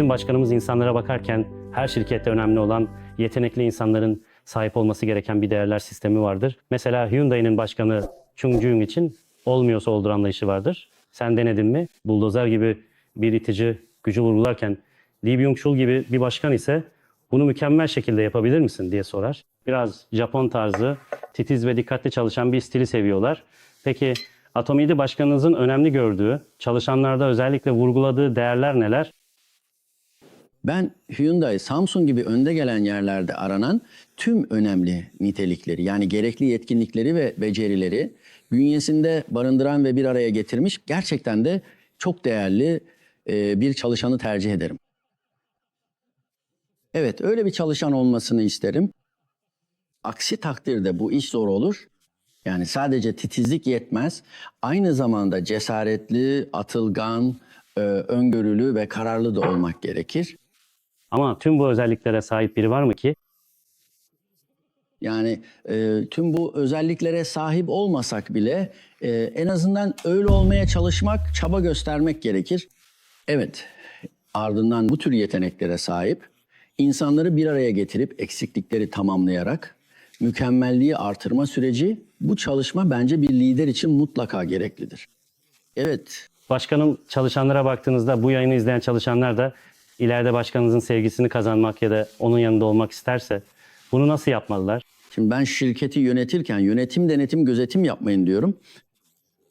Bizim başkanımız insanlara bakarken her şirkette önemli olan yetenekli insanların sahip olması gereken bir değerler sistemi vardır. Mesela Hyundai'nin başkanı Chung Jung için olmuyorsa oldur anlayışı vardır. Sen denedin mi? Buldozer gibi bir itici gücü vurgularken Lee Byung-chul gibi bir başkan ise bunu mükemmel şekilde yapabilir misin diye sorar. Biraz Japon tarzı, titiz ve dikkatli çalışan bir stili seviyorlar. Peki Atomidi başkanınızın önemli gördüğü, çalışanlarda özellikle vurguladığı değerler neler? Ben Hyundai, Samsung gibi önde gelen yerlerde aranan tüm önemli nitelikleri yani gerekli yetkinlikleri ve becerileri bünyesinde barındıran ve bir araya getirmiş gerçekten de çok değerli e, bir çalışanı tercih ederim. Evet öyle bir çalışan olmasını isterim. Aksi takdirde bu iş zor olur. Yani sadece titizlik yetmez. Aynı zamanda cesaretli, atılgan, e, öngörülü ve kararlı da olmak gerekir. Ama tüm bu özelliklere sahip biri var mı ki Yani e, tüm bu özelliklere sahip olmasak bile e, en azından öyle olmaya çalışmak, çaba göstermek gerekir. Evet, ardından bu tür yeteneklere sahip insanları bir araya getirip eksiklikleri tamamlayarak mükemmelliği artırma süreci bu çalışma bence bir lider için mutlaka gereklidir. Evet, Başkanım çalışanlara baktığınızda bu yayını izleyen çalışanlar da ileride başkanınızın sevgisini kazanmak ya da onun yanında olmak isterse bunu nasıl yapmalılar? şimdi ben şirketi yönetirken yönetim, denetim, gözetim yapmayın diyorum.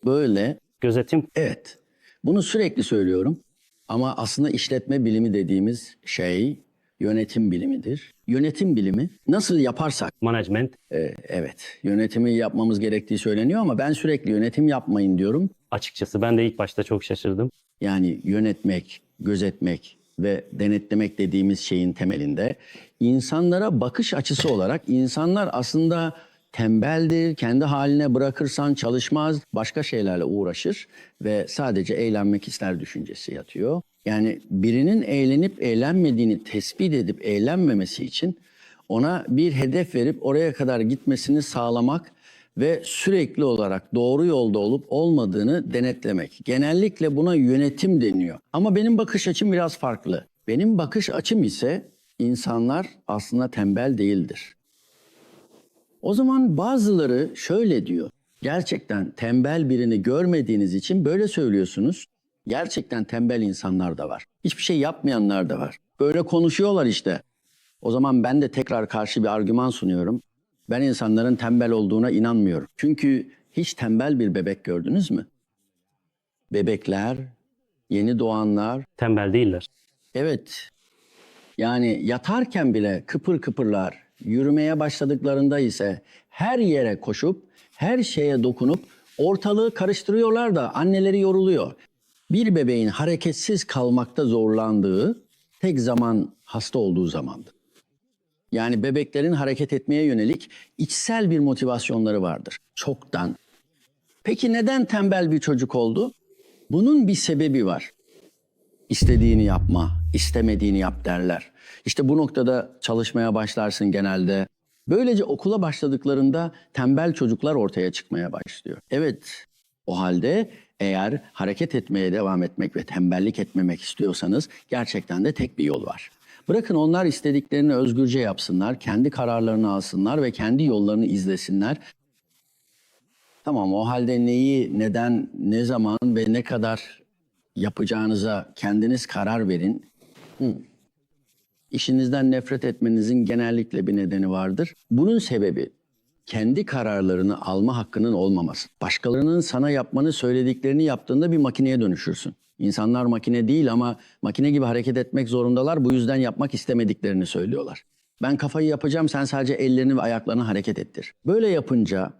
Böyle Gözetim Evet. Bunu sürekli söylüyorum. Ama aslında işletme bilimi dediğimiz şey yönetim bilimidir. Yönetim bilimi nasıl yaparsak management e, evet yönetimi yapmamız gerektiği söyleniyor ama ben sürekli yönetim yapmayın diyorum. açıkçası ben de ilk başta çok şaşırdım. Yani yönetmek, gözetmek ve denetlemek dediğimiz şeyin temelinde insanlara bakış açısı olarak insanlar aslında tembeldir, kendi haline bırakırsan çalışmaz, başka şeylerle uğraşır ve sadece eğlenmek ister düşüncesi yatıyor. Yani birinin eğlenip eğlenmediğini tespit edip eğlenmemesi için ona bir hedef verip oraya kadar gitmesini sağlamak ve sürekli olarak doğru yolda olup olmadığını denetlemek. Genellikle buna yönetim deniyor. Ama benim bakış açım biraz farklı. Benim bakış açım ise insanlar aslında tembel değildir. O zaman bazıları şöyle diyor. Gerçekten tembel birini görmediğiniz için böyle söylüyorsunuz. Gerçekten tembel insanlar da var. Hiçbir şey yapmayanlar da var. Böyle konuşuyorlar işte. O zaman ben de tekrar karşı bir argüman sunuyorum. Ben insanların tembel olduğuna inanmıyorum. Çünkü hiç tembel bir bebek gördünüz mü? Bebekler, yeni doğanlar, Tembel değiller. evet. Yani yatarken bile kıpır kıpırlar, yürümeye başladıklarında ise her yere koşup, her şeye dokunup ortalığı karıştırıyorlar da anneleri yoruluyor. Bir bebeğin hareketsiz kalmakta zorlandığı tek zaman hasta olduğu zamandır. Yani bebeklerin hareket etmeye yönelik içsel bir motivasyonları vardır. Çoktan. Peki neden tembel bir çocuk oldu? Bunun bir sebebi var. İstediğini yapma, istemediğini yap derler. İşte bu noktada çalışmaya başlarsın genelde. Böylece okula başladıklarında tembel çocuklar ortaya çıkmaya başlıyor. Evet, o halde eğer hareket etmeye devam etmek ve tembellik etmemek istiyorsanız gerçekten de tek bir yol var. Bırakın onlar istediklerini özgürce yapsınlar, kendi kararlarını alsınlar ve kendi yollarını izlesinler. Tamam o halde neyi, neden, ne zaman ve ne kadar yapacağınıza kendiniz karar verin. Hı. İşinizden nefret etmenizin genellikle bir nedeni vardır. Bunun sebebi kendi kararlarını alma hakkının olmaması. Başkalarının sana yapmanı söylediklerini yaptığında bir makineye dönüşürsün. İnsanlar makine değil ama makine gibi hareket etmek zorundalar. Bu yüzden yapmak istemediklerini söylüyorlar. Ben kafayı yapacağım sen sadece ellerini ve ayaklarını hareket ettir. Böyle yapınca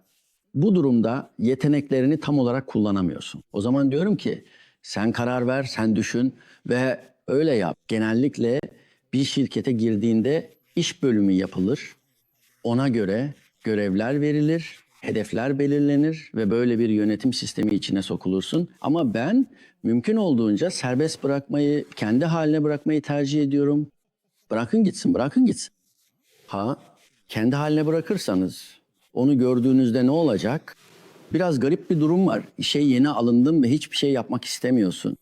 bu durumda yeteneklerini tam olarak kullanamıyorsun. O zaman diyorum ki sen karar ver, sen düşün ve öyle yap. Genellikle bir şirkete girdiğinde iş bölümü yapılır. Ona göre görevler verilir, hedefler belirlenir ve böyle bir yönetim sistemi içine sokulursun. Ama ben mümkün olduğunca serbest bırakmayı, kendi haline bırakmayı tercih ediyorum. Bırakın gitsin, bırakın gitsin. Ha, kendi haline bırakırsanız onu gördüğünüzde ne olacak? Biraz garip bir durum var. İşe yeni alındın ve hiçbir şey yapmak istemiyorsun.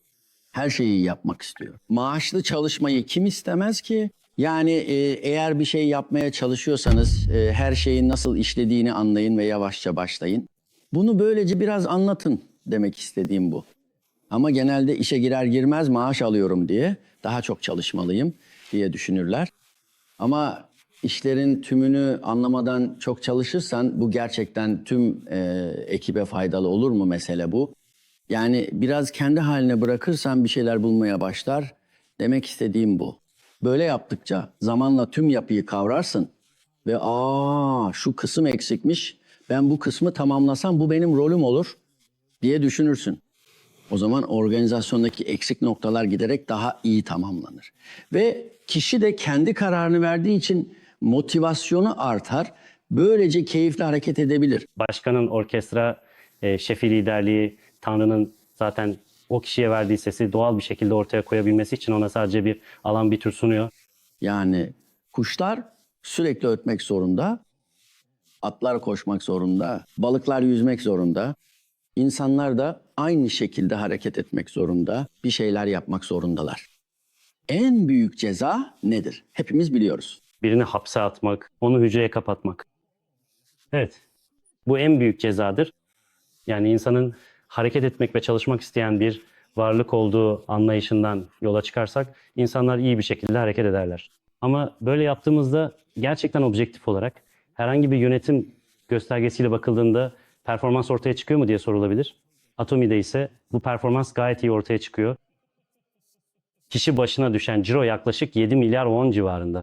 Her şeyi yapmak istiyor. Maaşlı çalışmayı kim istemez ki? Yani e, eğer bir şey yapmaya çalışıyorsanız e, her şeyin nasıl işlediğini anlayın ve yavaşça başlayın. Bunu böylece biraz anlatın demek istediğim bu. Ama genelde işe girer girmez maaş alıyorum diye daha çok çalışmalıyım diye düşünürler. Ama işlerin tümünü anlamadan çok çalışırsan bu gerçekten tüm e, ekibe faydalı olur mu mesele bu? Yani biraz kendi haline bırakırsan bir şeyler bulmaya başlar. Demek istediğim bu. Böyle yaptıkça zamanla tüm yapıyı kavrarsın ve aa şu kısım eksikmiş. Ben bu kısmı tamamlasam bu benim rolüm olur diye düşünürsün. O zaman organizasyondaki eksik noktalar giderek daha iyi tamamlanır. Ve kişi de kendi kararını verdiği için motivasyonu artar. Böylece keyifli hareket edebilir. Başkanın orkestra e, şefi liderliği, Tanrı'nın zaten o kişiye verdiği sesi doğal bir şekilde ortaya koyabilmesi için ona sadece bir alan bir tür sunuyor. Yani kuşlar sürekli ötmek zorunda, atlar koşmak zorunda, balıklar yüzmek zorunda. İnsanlar da aynı şekilde hareket etmek zorunda, bir şeyler yapmak zorundalar. En büyük ceza nedir? Hepimiz biliyoruz. Birini hapse atmak, onu hücreye kapatmak. Evet, bu en büyük cezadır. Yani insanın hareket etmek ve çalışmak isteyen bir varlık olduğu anlayışından yola çıkarsak insanlar iyi bir şekilde hareket ederler. Ama böyle yaptığımızda gerçekten objektif olarak herhangi bir yönetim göstergesiyle bakıldığında performans ortaya çıkıyor mu diye sorulabilir. Atomi'de ise bu performans gayet iyi ortaya çıkıyor. Kişi başına düşen ciro yaklaşık 7 milyar won civarında.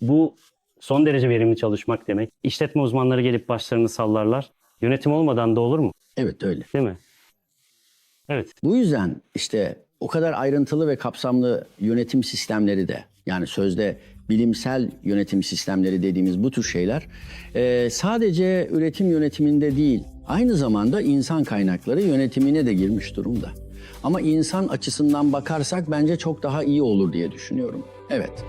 Bu son derece verimli çalışmak demek. İşletme uzmanları gelip başlarını sallarlar. Yönetim olmadan da olur mu? Evet öyle. Değil mi? Evet. Bu yüzden işte o kadar ayrıntılı ve kapsamlı yönetim sistemleri de yani sözde bilimsel yönetim sistemleri dediğimiz bu tür şeyler eee, sadece üretim yönetiminde değil aynı zamanda insan kaynakları yönetimine de girmiş durumda. Ama insan açısından bakarsak bence çok daha iyi olur diye düşünüyorum. Evet.